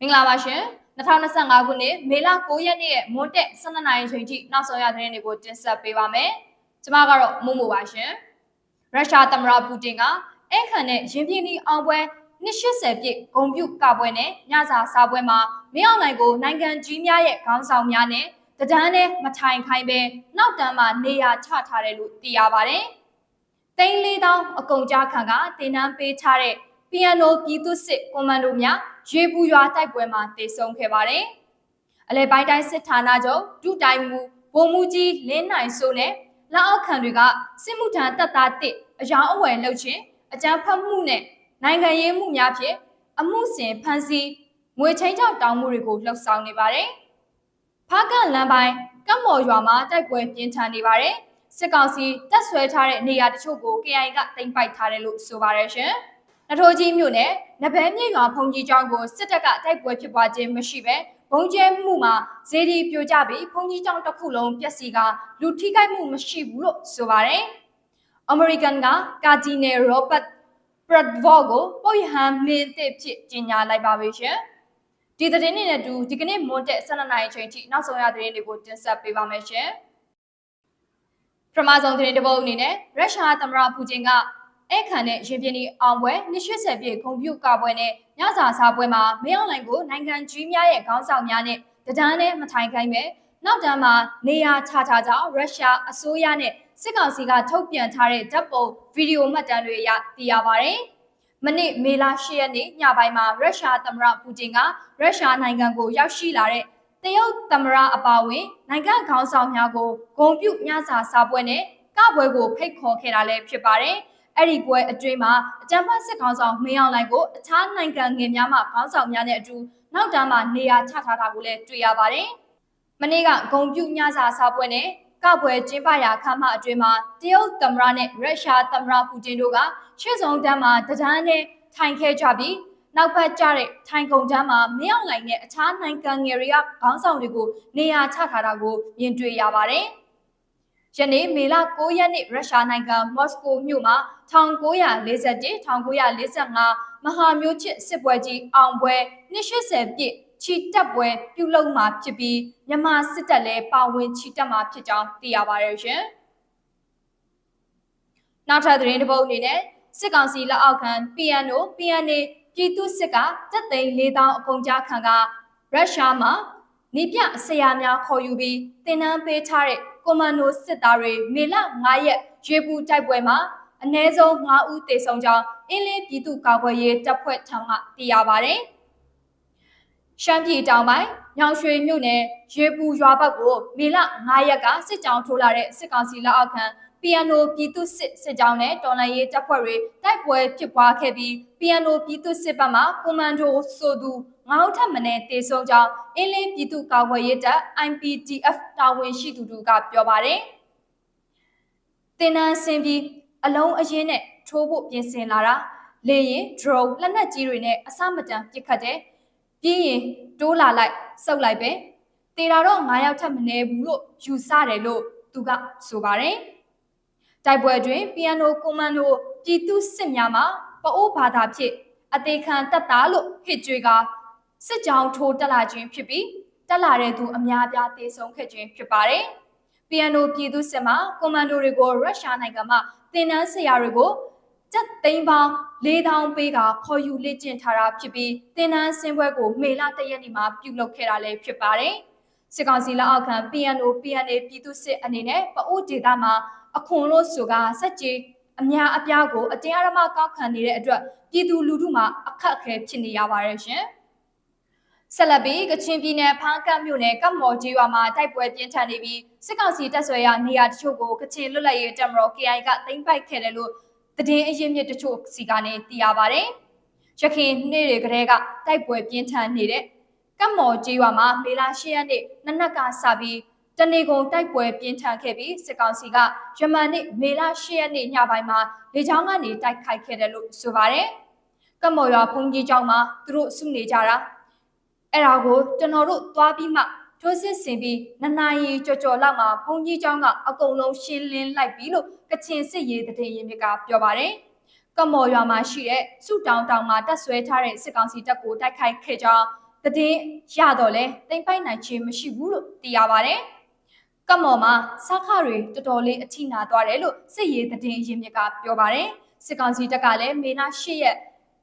မင်္ဂလာပါရှင်2025ခုနှစ်မေလ9ရက်နေ့ရဲ့မွန်းတက်12နာရီချိန်ထိနောက်ဆုံးရသတင်းတွေကိုတင်ဆက်ပေးပါမယ်။ကျွန်မကတော့မို့မို့ပါရှင်။ရုရှားသမ္မတပူတင်ကအဲ့ခံနဲ့ရင်ပြင်းဒီအောင်ပွဲ280ပြည့်ဂုံပြုကပွဲနဲ့ညစာစားပွဲမှာမင်းအောင်လှိုင်ကိုနိုင်ငံကြီးများရဲ့ခေါင်းဆောင်များနဲ့တဒန်းနဲ့မထိုင်ခိုင်းပဲနောက်တန်းမှာနေရာချထားတယ်လို့သိရပါတယ်။သိန်း၄000အကုန်ကြားခံကတင်နန်းပေးထားတဲ့ပီယန်နိုပြည်သူစစ်ကွန်မန်ဒိုများ ရွေပူရွာတိုက်ပွဲမှာတေဆုံးခဲ့ပါတယ်။အလဲပိုင်းတိုင်းစစ်ဌာနချုပ်ဒုတိုင်မူဗိုလ်မှူးကြီးလင်းနိုင်စိုးနဲ့လက်အောက်ခံတွေကစစ်မှုထမ်းတပ်သားတစ်အယောင်အဝယ်လုပ်ခြင်းအကြမ်းဖက်မှုနဲ့နိုင်ငံရေးမှုများဖြင့်အမှုဆင်ဖမ်းဆီးငွေချင်းကြောက်တောင်းမှုတွေကိုလှုပ်ဆောင်နေပါတယ်။ဖားကန့်လမ်းပိုင်းကမ်မော်ရွာမှာတိုက်ပွဲပြင်းထန်နေပါတယ်။စစ်ကောင်စီတပ်ဆွဲထားတဲ့နေရာတချို့ကို KI ကတင်ပိုက်ထားတယ်လို့ဆိုပါတယ်ရှင်။ နထိုးကြီးမြို့နယ်နဘဲမြင့်ရွာဖုန်ကြီးကျောင်းကိုစစ်တပ်ကတိုက်ပွဲဖြစ်ပွားခြင်းမရှိဘဲဘုံကျဲမှုမှာဇေဒီပြိုကျပြီးဖုန်ကြီးကျောင်းတစ်ခုလုံးပျက်စီးကလူထိခိုက်မှုမရှိဘူးလို့ဆိုပါတယ်။ American ကကာဒီနယ်ရောဘတ်ပရက်ဗော့ကိုပုတ်ဟန်မင်းတစ်ဖြစ်ကြီးညာလိုက်ပါပြီရှင်။ဒီသတင်းတွေနဲ့တူဒီကနေ့မွန်တက်12နာရီချိန်ထိနောက်ဆုံးရသတင်းတွေကိုတင်ဆက်ပေးပါမယ်ရှင်။ပထမဆုံးသတင်းတစ်ပုဒ်အနေနဲ့ရုရှားသမ္မတပူတင်က အဲ့ခံနဲ့ရင်ပြင်းဒီအောင်ပွဲ280ပြည့်ဂုံပြုကပွဲနဲ့ညစာစားပွဲမှာမင်းအောင်လှိုင်ကိုနိုင်ငံကြီးများရဲ့ခေါင်းဆောင်များနဲ့တဒန်းနဲ့မထိုင်ခိုင်းပဲနောက်တန်းမှာနေရာချထားကြောင်းရုရှားအစိုးရနဲ့စစ်ကောင်စီကထုတ်ပြန်ထားတဲ့ဓာတ်ပုံဗီဒီယိုမှတ်တမ်းတွေအရသိရပါတယ်။မနေ့မေလ10ရက်နေ့ညပိုင်းမှာရုရှားသမ္မတပူတင်ကရုရှားနိုင်ငံကိုရောက်ရှိလာတဲ့တရုတ်သမ္မတအပါအဝင်နိုင်ငံခေါင်းဆောင်များကိုဂုံပြုညစာစားပွဲနဲ့ကပွဲကိုဖိတ်ခေါ်ခဲ့တာလည်းဖြစ်ပါတယ်။ အဲ့ဒီပွဲအတွင်းမှာအကြံဖတ်စစ်ခေါင်းဆောင်မင်းအောင်လှိုင်ကိုအခြားနိုင်ငံငယ်များမှခေါင်းဆောင်များနဲ့အတူနောက်တန်းမှာနေရာချထားတာကိုလည်းတွေ့ရပါတယ်။မနေ့ကဂုံပြုညစာစားပွဲနဲ့ကပွဲကျင်းပရာခမ်းမအတွင်းမှာတရုတ်သမ္မတနဲ့ရုရှားသမ္မတပူတင်တို့ကရှေ့ဆုံးတန်းမှာတဒန်းနဲ့ထိုင်ခဲ့ကြပြီးနောက်ဖက်ကျတဲ့ထိုင်ကုန်တန်းမှာမင်းအောင်လှိုင်နဲ့အခြားနိုင်ငံငယ်တွေကခေါင်းဆောင်တွေကိုနေရာချထားတာကိုမြင်တွေ့ရပါတယ်။ ယနေ့မေလ9ရက်နေ့ရုရှားနိုင်ငံမော်စကိုမြို့မှာ1941 1945မဟာမျိုးချစ်စစ်ပွဲကြီးအောင်ပွဲ280ပြည့်ချီတက်ပွဲပြုလုပ်မှာဖြစ်ပြီးမြန်မာစစ်တပ်လည်းပါဝင်ချီတက်မှာဖြစ်ကြောင်းသိရပါတယ်ရှင်။နောက်ထပ်သတင်းတစ်ပုဒ်အနေနဲ့စစ်ကောင်စီလက်အောက်ခံ PNO PNA ပြည်သူစစ်ကတပ်သိန်း4000အကုန်ကြားခံကရုရှားမှာ နေပြအစရာများခေါ်ယူပြီးတင်နန်းပေးထားတဲ့ကွန်မန်ဒိုစစ်သားတွေမေလ9ရက်ရွေပူတိုက်ပွဲမှာအ ਨੇ ဆုံး9ဦးသေဆုံးကြောင်းအင်းလေးပြည်သူ့ကာကွယ်ရေးတပ်ဖွဲ့ထံမှသိရပါဗျ။ရှမ်းပြည်တောင်ပိုင်းညောင်ရွှေမြို့နယ်ရေပူရွာဘက်ကိုမေလ9ရက်ကစစ်ကြောင်းထိုးလာတဲ့စစ်ကောင်စီလက်အောက်ခံပီယန်နိုပြည်သူစစ်စစ်ကြောင်းနဲ့တော်လန်ရေးတပ်ဖွဲ့တွေတိုက်ပွဲဖြစ်ပွားခဲ့ပြီးပီယန်နိုပြည်သူစစ်ဘက်မှကွန်မန်ဒိုဆိုသူ ငါးဦးထပ်မံတေဆုံးကြောင်းအင်းလင်းပြည်သူ့ကာကွယ်ရေးတပ် IPTF တာဝန်ရှိသူတို့ကပြောပါတယ်။တင်နန်းစင်ပြီးအလုံးအရင်နဲ့ထိုးဖို့ပြင်ဆင်လာတာလေရင် drone လက်နက်ကြီးတွေနဲ့အစမတန်ပစ်ခတ်တယ်။ပြီးရင်တိုးလာလိုက်စုပ်လိုက်ပဲ။တေတာတော့9ယောက်ထပ်မနေဘူးလို့ယူဆတယ်လို့သူကဆိုပါတယ်။တိုက်ပွဲတွင်ပီယန်နိုကွန်မန်ဒိုပြည်သူစစ်များမှပအိုးဘာသာဖြင့်အသေးခံတပ်သားလို့ဟစ်ကြွေက စစ်ကြောင်းထိုးတက်လာခြင်းဖြစ်ပြီးတက်လာတဲ့သူအများအပြားသေဆုံးခဲ့ခြင်းဖြစ်ပါတယ်။ PNO ပြည်သူစစ်မှကွန်မန်ဒိုတွေကိုရုရှားနိုင်ငံမှတင်နန်းဆရာတွေကိုစက်သိန်းပေါင်း4000ပေးကခေါ်ယူလေ့ကျင့်ထားတာဖြစ်ပြီးတင်နန်းစင်ပွဲကိုမေလတရက်နေ့မှာပြုလုပ်ခဲ့တာလည်းဖြစ်ပါတယ်။စစ်ကောင်စီလက်အောက်ခံ PNO PNA ပြည်သူစစ်အနေနဲ့ပအိုးဒေသမှာအခွန်လို့ဆိုကစက်ကြီးအများအပြားကိုအတင်းအဓမ္မကောက်ခံနေတဲ့အတွက်ပြည်သူလူထုမှာအခက်အခဲဖြစ်နေရပါတယ်ရှင်။ ဆက်လက်ပြီးကချင်ပြည်နယ်ဖားကတ်မြို့နယ်ကပ်မော်ကြီးရွာမှာတိုက်ပွဲပြင်းထန်နေပြီးစစ်ကောင်စီတပ်ဆွဲရနေရာတချို့ကိုကချင်လွတ်လပ်ရေးတပ်မတော် KI ကသိမ်းပိုက်ခဲ့တယ်လို့သတင်းအရင်းမြစ်တချို့စီကနေသိရပါဗျ။ရခိုင်နေ့တွေကလေးကတိုက်ပွဲပြင်းထန်နေတဲ့ကပ်မော်ကြီးရွာမှာမေလ10ရက်နေ့နနက်ကစပြီးတနေကုန်တိုက်ပွဲပြင်းထန်ခဲ့ပြီးစစ်ကောင်စီကယမန်နေ့မေလ10ရက်နေ့ညပိုင်းမှာလေကြောင်းကနေတိုက်ခိုက်ခဲ့တယ်လို့ဆိုပါတယ်။ကပ်မော်ရွာဘုံကြီးကျောင်းမှာသူတို့စုနေကြတာ အဲ့ဒါကိုကျွန်တော်တို့သွားပြီးမှထိုးစစ်ဆင်ပြီးနနာရီကြော်ကြော်လောက်မှာဘုံကြီးကျောင်းကအကုန်လုံးရှင်းလင်းလိုက်ပြီလို့ကချင်စစ်ရေးတည်ရင်မြစ်ကပြောပါတယ်ကမော်ရွာမှာရှိတဲ့စုတောင်တောင်မှာတက်ဆွဲထားတဲ့စစ်ကောင်စီတပ်ကိုတိုက်ခိုက်ခဲ့ကြောင်းတသတင်းရတော့လဲတိမ်ပိုက်နိုင်ခြင်းမရှိဘူးလို့သိရပါတယ်။ကမော်မှာစားခတွေတော်တော်လေးအထိနာသွားတယ်လို့စစ်ရေးသတင်းရင်းမြစ်ကပြောပါတယ်။စစ်ကောင်စီတပ်ကလည်းမေလ10ရက်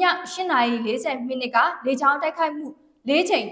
ည8:40မိနစ်ကလေကြောင်းတိုက်ခိုက်မှု ၄ချိန်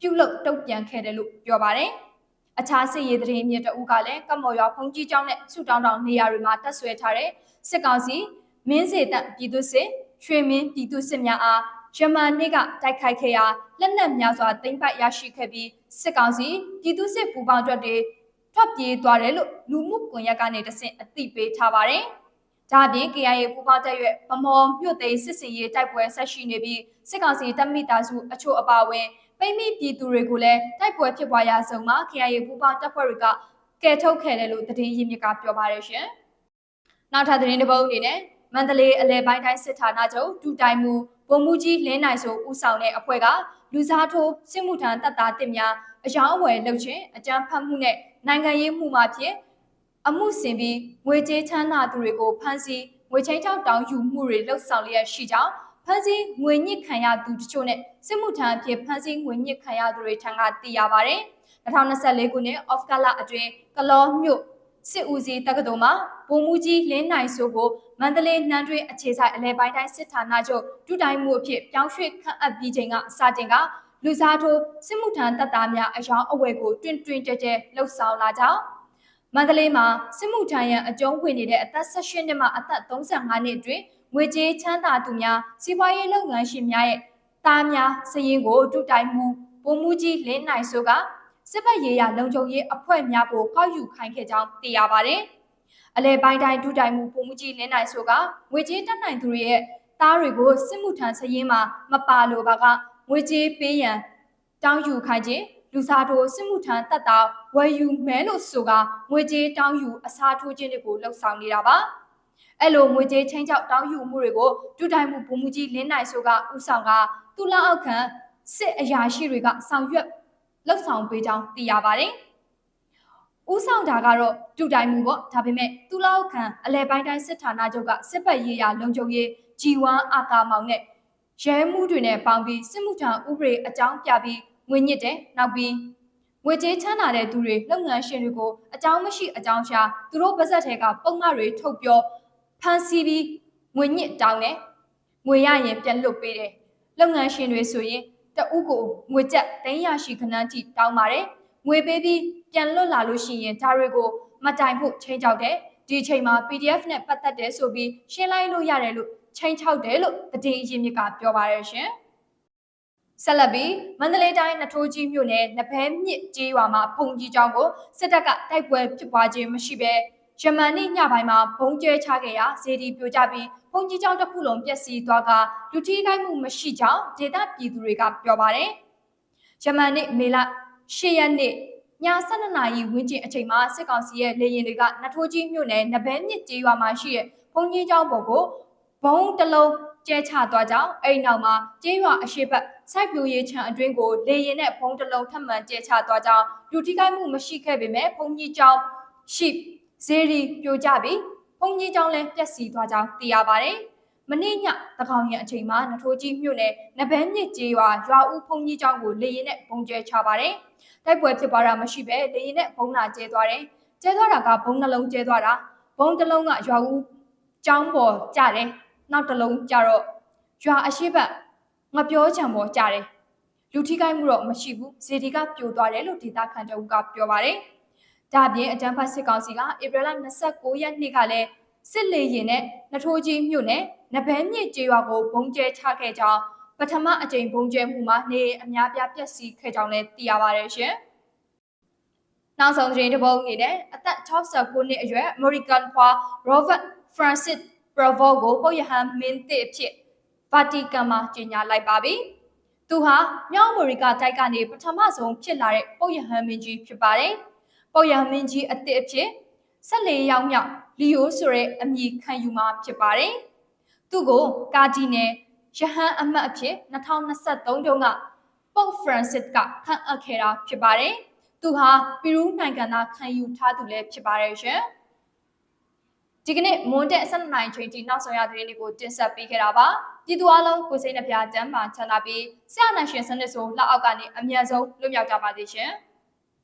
ပြုလုပ်တုံ့ပြန်ခဲ့တယ်လို့ပြောပါတယ်။အခြားစစ်ရေးသတင်းမြစ်တအူးကလည်းကမော်ရွာဖုန်ကြီးကျောင်းနဲ့ဆူတောင်းတောင်နေရာတွေမှာတပ်ဆွဲထားတဲ့စစ်ကောင်စီမင်းစေတပ်ပြည်သူစစ်ရွှေမင်းပြည်သူစစ်များအားယမန်နေ့ကတိုက်ခိုက်ခဲ့ရာလက်နက်များစွာသိမ်းပိုက်ရရှိခဲ့ပြီးစစ်ကောင်စီပြည်သူစစ်ပူးပေါင်းတပ်တွေထွက်ပြေးသွားတယ်လို့လူမှုကွန်ရက်ကနေတဆင့်အသိပေးထားပါတယ်။ ဒါ့အပြင် KIA ပူးပေါင်းတပ်ရဲ့ဗမော်မြို့သိမ်းစစ်စင်ရေးတိုက်ပွဲဆက်ရှိနေပြီးစစ်ကောင်စီတပ်မိသားစုအချို့အပါအဝင်ပိမိပြည်သူတွေကိုလည်းတိုက်ပွဲဖြစ်ပွားရာဆုံးမှာ KIA ပူးပေါင်းတပ်ဖွဲ့တွေကကယ်ထုတ်ခဲ့တယ်လို့သတင်းရင်းမြစ်ကပြောပါတယ်ရှင်။နောက်ထပ်သတင်းတစ်ပုဒ်အနေနဲ့မန္တလေးအလဲပိုင်းတိုင်းစစ်ဌာနချုပ်ဒူတိုင်မူဗိုလ်မှူးကြီးလင်းနိုင်ဆိုဦးဆောင်တဲ့အဖွဲ့ကလူစားထိုးစစ်မှုထမ်းတပ်သားတစ်များအယောင်းအဝယ်လုပ်ခြင်းအကြမ်းဖက်မှုနဲ့နိုင်ငံရေးမှုမှဖြင့် အမှုဆင်ပြီးငွေကြေးချမ်းသာသူတွေကိုဖမ်းဆီးငွေချင်းချောက်တောင်းယူမှုတွေလှုပ်ဆောင်လျက်ရှိကြောင်းဖမ်းဆီးငွေညစ်ခံရသူတချို့နဲ့စစ်မှုထမ်းအဖြစ်ဖမ်းဆီးငွေညစ်ခံရသူတွေထံကသိရပါတယ်။2024ခုနှစ် off ကလအတွင်းကလောမြို့စစ်ဦးစီးတက္ကသိုလ်မှာဗိုလ်မှူးကြီးလင်းနိုင်ဆိုကိုမန္တလေးနန်းတွင်းအခြေဆိုင်အလဲပိုင်းတိုင်းစစ်ဌာနချုပ်ဒုတိုင်းမှုအဖြစ်ပြောင်းရွှေ့ခန့်အပ်ပြီးချိန်ကစတင်ကလူစားထိုးစစ်မှုထမ်းတပ်သားများအယောင်အဝယ်ကိုတွင်တွင်ကြဲကြဲလှုပ်ဆောင်လာကြောင်း မန္တလေးမှာစစ်မှုထမ်းရန်အကျုံးဝင်နေတဲ့အသက်18နှစ်မှအသက်35နှစ်အတွင်းငွေကြေးချမ်းသာသူများစီးပွားရေးလုပ်ငန်းရှင်များရဲ့တားများစည်ရင်ကိုဒုတိုင်းမှုပုံမှုကြီးလင်းနိုင်ဆိုကစစ်ဘက်ရေးရလုံခြုံရေးအဖွဲ့များကိုကောက်ယူခိုင်းခဲ့ကြောင်းသိရပါတယ်။အလဲပိုင်းတိုင်းဒုတိုင်မှုပုံမှုကြီးလင်းနိုင်ဆိုကငွေကြေးတက်နိုင်သူတွေရဲ့သားတွေကိုစစ်မှုထမ်းစရင်မှာမပါလို့ပါကငွေကြေးပေးရန်တောင်းယူခိုင်းခြင်း လူစားထိုးစစ်မှုထမ်းတပ်သားဝယ်ယူမဲလို့ဆိုကငွေကြေးတောင်းယူအစားထိုးခြင်းတွေကိုလှုပ်ဆောင်နေတာပါအဲ့လိုငွေကြေးချင်းချောက်တောင်းယူမှုတွေကိုဒုတိုင်မှုဘုံမူကြီးလင်းနိုင်ဆိုကဥဆောင်ကသူလအောက်ခံစစ်အရာရှိတွေကဆောင်ရွက်လှုပ်ဆောင်ပေးကြောင်းသိရပါတယ်။ဦးဆောင်တာကတော့ဒုတိုင်မှုပေါ့ဒါပေမဲ့သူလောက်ခံအလဲပိုင်းတိုင်းစစ်ဌာနချုပ်ကစစ်ပတ်ရေးရာလုံခြုံရေး G1 အာကာမောင်နဲ့ရဲမှုတွေနဲ့ပေါင်းပြီးစစ်မှုထမ်းဥပဒေအကြောင်းပြပြီး ငွေညစ်တယ်နောက်ပြီးငွေကြေးချမ်းသာတဲ့သူတွေလုပ်ငန်းရှင်တွေကိုအကြောင်းမရှိအကြောင်းရှာသူတို့ပါဇက်ထဲကပုံမှန်တွေထုတ်ပြောဖန်စီပြီးငွေညစ်တောင်းတယ်ငွေရရင်ပြန်လွတ်ပေးတယ်လုပ်ငန်းရှင်တွေဆိုရင်တအုပ်ကိုငွေကျပ်သိန်းရရှိခဏန်းထိတောင်းပါတယ်ငွေပေးပြီးပြန်လွတ်လာလို့ရှိရင်ဒါတွေကိုမတိုင်ဖို့ချိန်ချောက်တယ်ဒီအချိန်မှာ PDF နဲ့ပတ်သက်တယ်ဆိုပြီးရှင်းလိုက်လို့ရတယ်လို့ချိန်ချောက်တယ်လို့တည်င်းအရင်မြစ်ကပြောပါရရှင် ဆက်လက်ပြီးမန္တလေးတိုင်းနထိုးကြီးမြို့နယ်နဘဲမြစ်ကျေးရွာမှာဖုန်ကြီးကျောင်းကိုစစ်တပ်ကတိုက်ပွဲဖြစ်ပွားခြင်းမရှိဘဲယမန်နေ့ညပိုင်းမှာဘုံကျဲချခဲ့ရာဇေဒီပြိုကျပြီးဘုံကြီးကျောင်းတစ်ခုလုံးပျက်စီးသွားကလူထိခိုက်မှုမရှိကြောင်းဒေသပြည်သူတွေကပြောပါတယ်။ယမန်နေ့မေလ10ရက်နေ့ည12နာရီဝန်းကျင်အချိန်မှာစစ်ကောင်စီရဲ့လေရင်တွေကနထိုးကြီးမြို့နယ်နဘဲမြစ်ကျေးရွာမှာရှိတဲ့ဘုံကြီးကျောင်းပေါ်ကိုဘုံတစ်လုံး ကျဲချသွားကြောင်းအဲ့နောက်မှာကျေးရွာအရှိတ်စိုက်ပျိုးရေးခြံအတွင်းကိုလေရင်နဲ့ဘုံတစ်လုံးထပ်မံကျဲချသွားကြောင်းလူထိခိုက်မှုမရှိခဲ့ပေမဲ့ဘုံကြီးကျောင်းရှိဇေရီပြိုကျပြီးဘုံကြီးကျောင်းလည်းပျက်စီးသွားကြောင်းသိရပါတယ်။မနေ့ညသကောင်ရံအချိန်မှာနထိုးကြီးမြို့နယ်နဘဲမြစ်ကျေးရွာရွာဦးဘုံကြီးကျောင်းကိုလေရင်နဲ့ဘုံကျဲချပါတယ်။တိုက်ပွဲဖြစ်ပွားတာမရှိပဲလေရင်နဲ့ဘုံလာကျဲသွားတယ်။ကျဲသွားတာကဘုံနှလုံးကျဲသွားတာ။ဘုံတစ်လုံးကရွာဦးကျောင်းပေါ်ကျတယ်။ နောက်တစ်လုံးကျတော့ရွာအရှိတ်ငပြောချံပေါ်ကျတယ်။လူထိခိုက်မှုတော့မရှိဘူး။ဇေဒီကပြိုသွားတယ်လို့ဒေသခံတအုပ်ကပြောပါတယ်။ဒါပြင်အတန်းဖတ်စစ်ကောင်စီကဧပြီလ29ရက်နေ့ကလည်းစစ်လေရင်နဲ့နထိုးကြီးမြို့နယ်နဘဲမြစ်ကျေးရွာကိုဘုံကျဲချခဲ့ကြောင်းပထမအကြိမ်ဘုံကျဲမှုမှာနေအများပြားပျက်စီးခဲ့ကြောင်းလည်းသိရပါတယ်ရှင်။နောက်ဆုံးသတင်းတစ်ပုဒ်အနေနဲ့အသက်69နှစ်အရွယ် American ဖွာ Robert Francis Provo ကိုပုတ်ရဟန်မင်းသစ်ဖြစ်ဗာတီကန်မှာကြေညာလိုက်ပါပြီ။သူဟာမြောက်အမေရိကတိုက်ကနေပထမဆုံးဖြစ်လာတဲ့ပုတ်ရဟန်မင်းကြီးဖြစ်ပါတယ်။ပေါ်ရမင်းကြီးအသစ်အဖြစ်ဆက်လေရောက်မြောက်လီယိုဆိုတဲ့အမည်ခံယူမှာဖြစ်ပါတယ်။သူ့ကိုကာဒီနယ်ယဟန်အမတ်အဖြစ်2023တုန်းကပုတ်ဖရန်စစ်ကခန့်အပ်ခဲ့တာဖြစ်ပါတယ်။သူဟာပီရူးနိုင်ငံသားခံယူထားသူလည်းဖြစ်ပါတယ်ရှင်။ ဒီကနေ့မွန်တက်12နိုင်ချိန်ထိနောက်ဆုံးရသတင်းတွေကိုတင်ဆက်ပေးခဲ့တာပါ။ပြည်သူအလုံးကိုယ်စိတ်နှပြကျန်းမာချမ်းသာပြီးဆရာနာရှင်စနစ်ဆိုလက်အောက်ကနေအမြန်ဆုံးလွတ်မြောက်ကြပါစေရှင်။